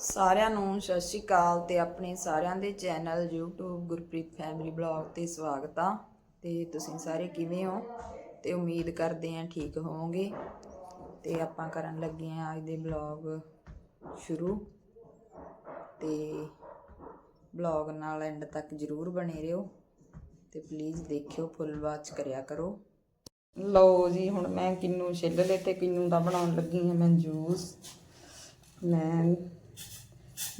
ਸਾਰਿਆਂ ਨੂੰ ਸਤਿ ਸ਼੍ਰੀ ਅਕਾਲ ਤੇ ਆਪਣੇ ਸਾਰਿਆਂ ਦੇ channel YouTube Gurpreet family blog ਤੇ ਸਵਾਗਤ ਆ। ਤੇ ਤੁਸੀਂ ਸਾਰੇ ਕਿਵੇਂ ਹੋ? ਤੇ ਉਮੀਦ ਕਰਦੇ ਆਂ ਠੀਕ ਹੋਵੋਗੇ। ਤੇ ਆਪਾਂ ਕਰਨ ਲੱਗੇ ਆਂ ਅੱਜ ਦੇ ਬਲੌਗ ਸ਼ੁਰੂ। ਤੇ ਬਲੌਗ ਨਾਲ ਐਂਡ ਤੱਕ ਜਰੂਰ ਬਣੇ ਰਹੋ। ਤੇ ਪਲੀਜ਼ ਦੇਖਿਓ ਫੁੱਲ ਵਾਚ ਕਰਿਆ ਕਰੋ। ਲਓ ਜੀ, ਹੁਣ ਮੈਂ ਕਿੰਨੂ ਛਿੱਲ ਲਏ ਤੇ ਕਿੰਨੂ ਦਾ ਬਣਾਉਣ ਲੱਗੀ ਹਾਂ ਮੈਂ ਜੂਸ ਮੈਂ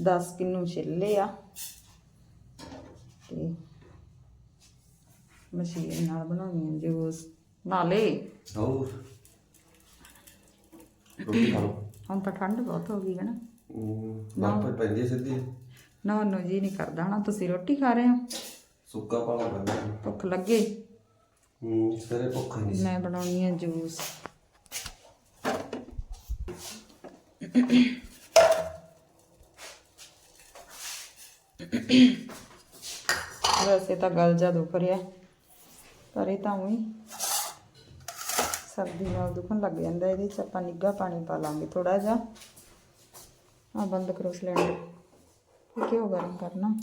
10 ਕਿੰਨੂ ਛਿੱਲੇ ਆ। ਤੇ ਮਸ਼ੀਨ ਨਾਲ ਬਣਾਉਣੀ ਆ ਜੂਸ। ਨਾਲੇ ਹੋਰ? ਰੋਟੀ ਖਾ ਲਓ। ਹੁਣ ਤਾਂ ਠੰਡ ਬਹੁਤ ਹੋ ਗਈ ਹੈ ਨਾ। ਬਾਪਰ ਪੈਂਦੀ ਸਿੱਧੀ। ਨਾ ਨੋ ਜੀ ਨਹੀਂ ਕਰਦਾ ਨਾ ਤੁਸੀਂ ਰੋਟੀ ਖਾ ਰਹੇ ਹੋ? ਸੁੱਕਾ ਪਾਲਾ ਬੰਦਾ ਭੁੱਖ ਲੱਗੇ? ਹੂੰ ਤੇਰੇ ਭੁੱਖ ਨਹੀਂ ਸੀ। ਮੈਂ ਬਣਾਉਣੀ ਆ ਜੂਸ। ਵੈਸੇ ਤਾਂ ਗਲ ਜਾ ਦੁਖ ਰਿਹਾ, ਪਰ ਇਹ ਤਾਂ ਉਹੀ ਸਰਦੀ ਨਾਲ ਦੁਖਣ ਲੱਗ ਜਾਂਦਾ, ਇਹਦੇ ਚ ਆਪਾਂ ਨਿੱਘਾ ਪਾਣੀ ਪਾ ਲਾਂਗੇ ਥੋੜਾ ਜਿਹਾ। ਆ ਬੰਦ ਕਰੋ ਸਿਲੰਡਰ, ਇਹ ਕਿਉਂ ਗਰਮ ਕਰਨਾ।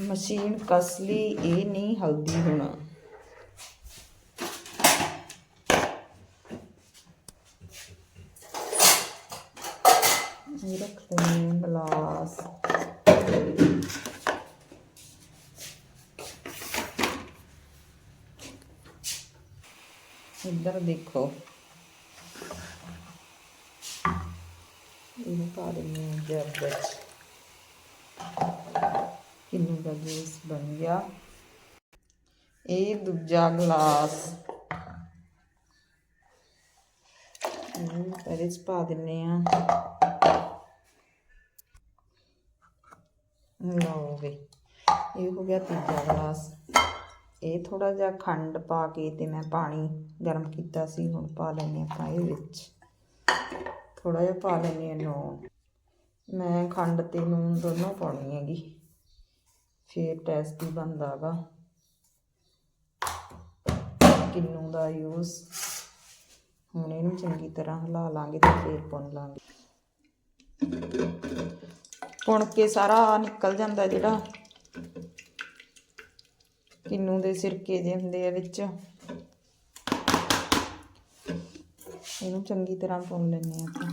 ਮਸ਼ੀਨ ਕਸਲੀ ਇਹ ਨਹੀਂ ਹਲਦੀ ਹੋਣਾ। ਇਹ ਰੱਖ ਲੈਂਦੇ ਹਾਂ ਗਲਾਸ ਇੱਧਰ ਦੇਖੋ ਇਹਨੂੰ ਪਾ ਦਿੰਦੇ ਹਾਂ ਜੱਗ ਵਿੱਚ ਕਿੰਨੂ ਦਾ ਜੂਸ ਬਣ ਗਿਆ ਇਹ ਦੂਜਾ ਗਲਾਸ ਇਹਨੂੰ ਇਹਦੇ ਚ ਪਾ ਦਿੰਨੇ ਆ ਲਓ ਵੀ ਇਹ ਹੋ ਗਿਆ ਤੀਜਾ ਗਲਾਸ। ਇਹ ਥੋੜਾ ਜਿਹਾ ਖੰਡ ਪਾ ਕੇ ਤੇ ਮੈਂ ਪਾਣੀ ਗਰਮ ਕੀਤਾ ਸੀ, ਹੁਣ ਪਾ ਲੈਨੇ ਆਪਾਂ ਇਹ ਵਿੱਚ। ਥੋੜਾ ਜਿਹਾ ਪਾ ਲੈਨੇ ਆ ਨੂਣ ਮੈਂ ਖੰਡ ਤੇ ਨੂਣ ਦੋਨੋਂ ਪਾਉਣੀ ਹੈਗੀ। ਫੇਰ ਟੇਸਟੀ ਬਣਦਾ ਗਾ ਕਿੰਨੂ ਦਾ ਯੂਜ਼ ਹੁਣ ਇਹਨੂੰ ਚੰਗੀ ਤਰ੍ਹਾਂ ਹਿਲਾ ਲਾਂਗੇ ਤੇ ਫੇਰ ਪੁੰਨ ਲਾਂਗੇ। ਪੁਣ ਕੇ ਸਾਰਾ ਨਿਕਲ ਜਾਂਦਾ ਜਿਹੜਾ। ਕਿੰਨੂ ਦੇ ਸਿਰਕੇ ਜੇ ਹੁੰਦੇ ਆ ਵਿੱਚ। ਇਹਨੂੰ ਚੰਗੀ ਤਰ੍ਹਾਂ ਪੁੰਨ ਲੈਣੇ ਆਪਾਂ।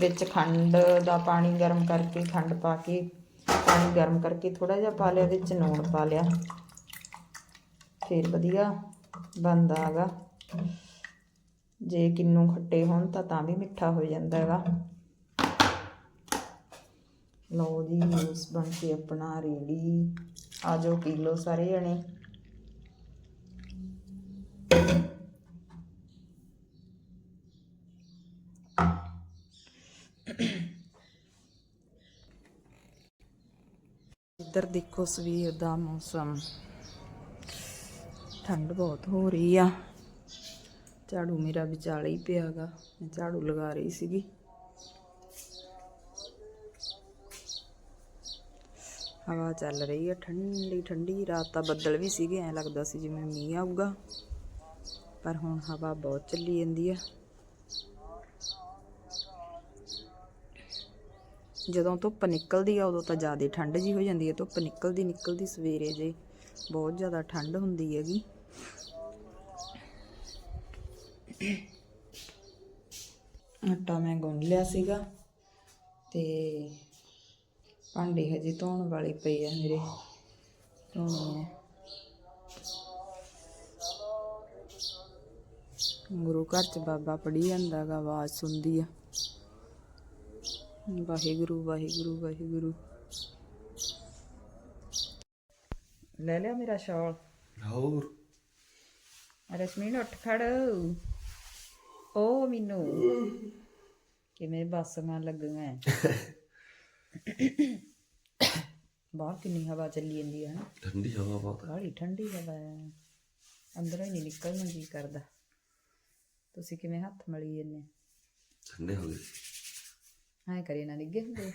ਵਿੱਚ ਖੰਡ ਦਾ ਪਾਣੀ ਗਰਮ ਕਰਕੇ, ਖੰਡ ਪਾ ਕੇ, ਪਾਣੀ ਗਰਮ ਕਰਕੇ ਥੋੜਾ ਜਿਹਾ ਪਾ ਲਿਆ, ਵਿੱਚ ਨੂਣ ਪਾ ਲਿਆ। ਫਿਰ ਵਧੀਆ ਬਣਦਾ ਹੈਗਾ। ਜੇ ਕਿੰਨੂ ਖੱਟੇ ਹੋਣ ਤਾਂ ਤਾਂ ਵੀ ਮਿੱਠਾ ਹੋ ਜਾਂਦਾ ਹੈਗਾ। ਲਓ ਜੀ, ਜੂਸ ਬਣ ਕੇ ਆਪਣਾ ਰੈਡੀ ਆ ਜਾਓ ਪੀ ਲਓ ਸਾਰੇ ਜਣੇ। ਇੱਧਰ ਦੇਖੋ ਸਵੇਰ ਦਾ ਮੌਸਮ। ਠੰਡ ਬਹੁਤ ਹੋ ਰਹੀ ਆ। ਝਾੜੂ ਮੇਰਾ ਵਿਚਾਲੇ ਹੀ ਪਿਆਗਾ ਮੈਂ ਝਾੜੂ ਲਗਾ ਰਹੀ ਸੀਗੀ। ਹਵਾ ਚੱਲ ਰਹੀ ਹੈ ਠੰਡੀ ਠੰਡੀ ਰਾਤ ਤਾਂ ਬੱਦਲ ਵੀ ਸੀਗੇ, ਐ ਲੱਗਦਾ ਸੀ ਜਿਵੇਂ ਮੀਂਹ ਆਊਗਾ। ਪਰ ਹੁਣ ਹਵਾ ਬਹੁਤ ਚੱਲੀ ਜਾਂਦੀ ਹੈ ਜਦੋਂ ਧੁੱਪ ਨਿਕਲਦੀ ਆ, ਉਦੋਂ ਤਾਂ ਜ਼ਿਆਦਾ ਠੰਡ ਜੀ ਹੋ ਜਾਂਦੀ ਹੈ ਧੁੱਪ ਨਿਕਲਦੀ ਨਿਕਲਦੀ ਸਵੇਰੇ ਜੇ ਬਹੁਤ ਜ਼ਿਆਦਾ ਠੰਡ ਹੁੰਦੀ ਹੈਗੀ। ਆਟਾ ਮੈਂ ਗੁੰਨ ਲਿਆ ਸੀਗਾ ਤੇ ਭਾਂਡੇ ਹਜੇ ਧੋਣ ਵਾਲੇ ਪਏ ਆ ਮੇਰੇ। ਧੋਣੇ ਆ। ਗੁਰੂ ਘਰ ਚ ਬਾਬਾ ਪੜੀ ਜਾਂਦਾ ਗਾ ਆਵਾਜ਼ ਸੁਣਦੀ ਆ। ਵਾਹਿਗੁਰੂ ਵਾਹਿਗੁਰੂ ਵਾਹਿਗੁਰੂ। ਲੈ ਲਿਆ ਮੇਰਾ ਸ਼ਾਲ। ਹੋਰ। ਰਸ਼ਮੀਨ ਉੱਠ ਖੜ। ਓ ਮੀਨੂ। ਕਿਵੇਂ ਬੱਸਾਂ ਲੱਗੀਆਂ। ਬਾਹਰ ਕਿੰਨੀ ਹਵਾ ਚੱਲੀ ਜਾਂਦੀ ਹੈ ਨਾ ਠੰਡੀ ਹਵਾ ਬਹੁਤ ਬੜੀ ਠੰਡੀ ਹਵਾ ਹੈ ਅੰਦਰੋਂ ਹੀ ਨਹੀਂ ਨਿਕਲਣ ਜੀ ਕਰਦਾ। ਤੁਸੀਂ ਕਿਵੇਂ ਹੱਥ ਮਲੀ ਜੰਨੇ ਠੰਡੇ ਹੋ ਗਏ। ਐ ਕਰੀ ਨਾ ਡਿੱਗੇ ਹੁੰਦੇ।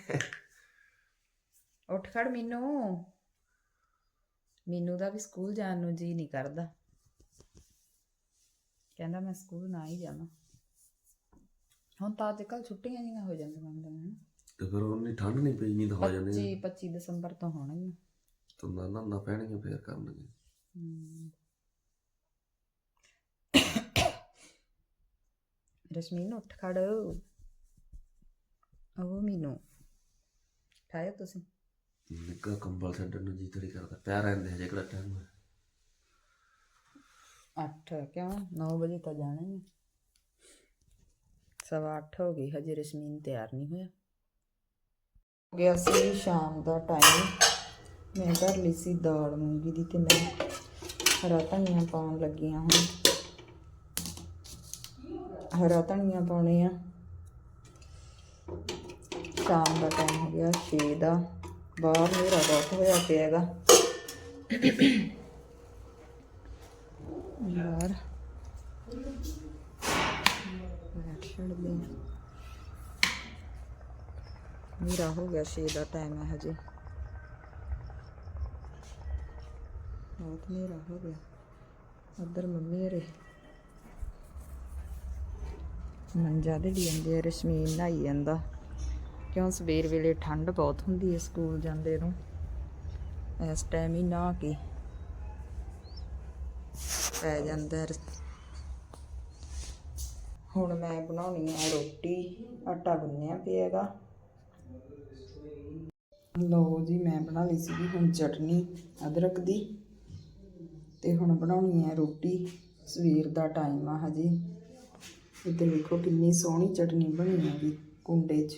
ਉੱਠ ਖੜ ਮੀਨੂ। ਮੀਨੂ ਦਾ ਵੀ ਸਕੂਲ ਜਾਣ ਨੂੰ ਜੀ ਨਹੀਂ ਕਰਦਾ। ਕਹਿੰਦਾ ਮੈਂ ਸਕੂਲ ਨਾ ਹੀ ਜਾਵਾਂ। ਹੁਣ ਤਾਂ ਅੱਜ ਕੱਲ ਛੁੱਟੀਆਂ ਜਿਹੀਆਂ ਹੋ ਜਾਂਦੀਆਂ ਬੰਦੇ ਨੂੰ ਤੇ ਫਿਰ ਉਹਨੀ ਠੰਡ ਨਹੀਂ ਪਈ ਨਹੀਂ ਤਾਂ ਹੋ ਜਾਂਦੇ 25 25 ਦਸੰਬਰ ਤੋਂ ਹੋਣਗੀਆਂ ਤਾਂ ਨਾ ਨਾ ਨਾ ਪੈਣਗੇ ਫੇਰ ਕਰਨਗੇ। ਰਸ਼ਮੀਨ ਉੱਠ ਖੜ। ਉਹ ਮੀਨੂ। ਠਾਇਆ ਤੁਸੀਂ। ਨਿੱਗਾ ਕੰਬਲ ਛੱਡਣ ਨੂੰ ਜੀ ਥੋੜੀ ਕਰਦਾ ਪਿਆ ਰਹਿੰਦੇ ਹਜੇ ਕਿਹੜਾ ਟਾਈਮ ਹੈ 8 ਕਿਉਂ? 9 ਵਜੇ ਤਾਂ ਜਾਣਾ ਹੀ ਹੈ ਸਵਾ 8 ਹੋ ਗਈ ਹਜੇ ਰਸ਼ਮੀਨ ਤਿਆਰ ਨਹੀਂ ਹੋਇਆ। ਹੋ ਗਿਆ ਸੀ ਸ਼ਾਮ ਦਾ ਟਾਈਮ ਮੈਂ ਧਰ ਲਈ ਸੀ ਦਾਲ ਮੂੰਗੀ ਦੀ ਤੇ ਮੈਂ ਹਰਾ ਧਨੀਆ ਪਾਉਣ ਲੱਗੀ ਹਾਂ ਹੁਣ। ਹਰਾ ਧਨੀਆ ਪਾਉਣੇ ਆ। ਸ਼ਾਮ ਦਾ ਟਾਈਮ ਹੋ ਗਿਆ 6 ਦਾ। ਬਾਹਰ ਹਨੇਰਾ ਬਹੁਤ ਹੋਇਆ ਪਿਆ ਹੈਗਾ। ਬਾਹਰ। ਬੈਠ ਛੱਡਦੇ ਹਾਂ ਹੋ ਗਿਆ 6 ਦਾ ਟਾਈਮ ਹੈ ਹਜੇ। ਬਹੁਤ ਹਨੇਰਾ ਹੋ ਗਿਆ। ਉਧਰ ਮੰਮੀ ਹਰੇ ਮੰਜਾ ਦੇ ਲਈ ਜਾਂਦੇ ਰਸ਼ਮੀਨ ਨਹਾਈ ਜਾਂਦਾ। ਕਿਉਂ ਸਵੇਰ ਵੇਲੇ ਠੰਡ ਬਹੁਤ ਹੁੰਦੀ ਹੈ ਸਕੂਲ ਜਾਂਦੇ ਨੂੰ। ਇਸ ਟਾਈਮ ਹੀ ਨਹਾ ਕੇ ਪੈ ਜਾਂਦਾ ਹੁਣ ਮੈਂ ਬਣਾਉਣੀ ਹੈ ਰੋਟੀ, ਆਟਾ ਗੁੰਨਿਆ ਪਿਆ ਹੈਗਾ। ਲਓ ਜੀ, ਮੈਂ ਬਣਾ ਲਈ ਸੀਗੀ ਹੁਣ ਚਟਨੀ, ਅਦਰਕ ਦੀ। ਤੇ ਹੁਣ ਬਣਾਉਣੀ ਹੈ ਰੋਟੀ। ਸਵੇਰ ਦਾ ਟਾਈਮ ਆ ਹਜੇ। ਇੱਧਰ ਵੇਖੋ ਕਿੰਨੀ ਸੋਹਣੀ ਚਟਨੀ ਬਣੀ ਹੈਗੀ ਕੁੰਡੇ 'ਚ।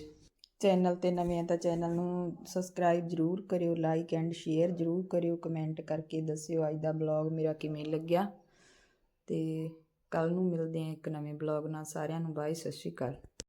ਚੈਨਲ ਤੇ ਨਵੇਂ ਆ ਤਾਂ ਚੈਨਲ ਨੂੰ ਸਬਸਕ੍ਰਾਈਬ ਜਰੂਰ ਕਰਿਓ ਲਾਈਕ ਐਂਡ ਸ਼ੇਅਰ ਜਰੂਰ ਕਰਿਓ ਕਮੈਂਟ ਕਰਕੇ ਦੱਸਿਓ ਅੱਜ ਦਾ ਬਲੌਗ ਮੇਰਾ ਕਿਵੇਂ ਲੱਗਿਆ। ਤੇ ਕੱਲ ਨੂੰ ਮਿਲਦੇ ਆ ਇੱਕ ਨਵੇਂ ਬਲੌਗ ਨਾਲ। ਸਾਰਿਆਂ ਨੂੰ ਬਾਏ ਸਤਿ ਸ਼੍ਰੀ ਅਕਾਲ।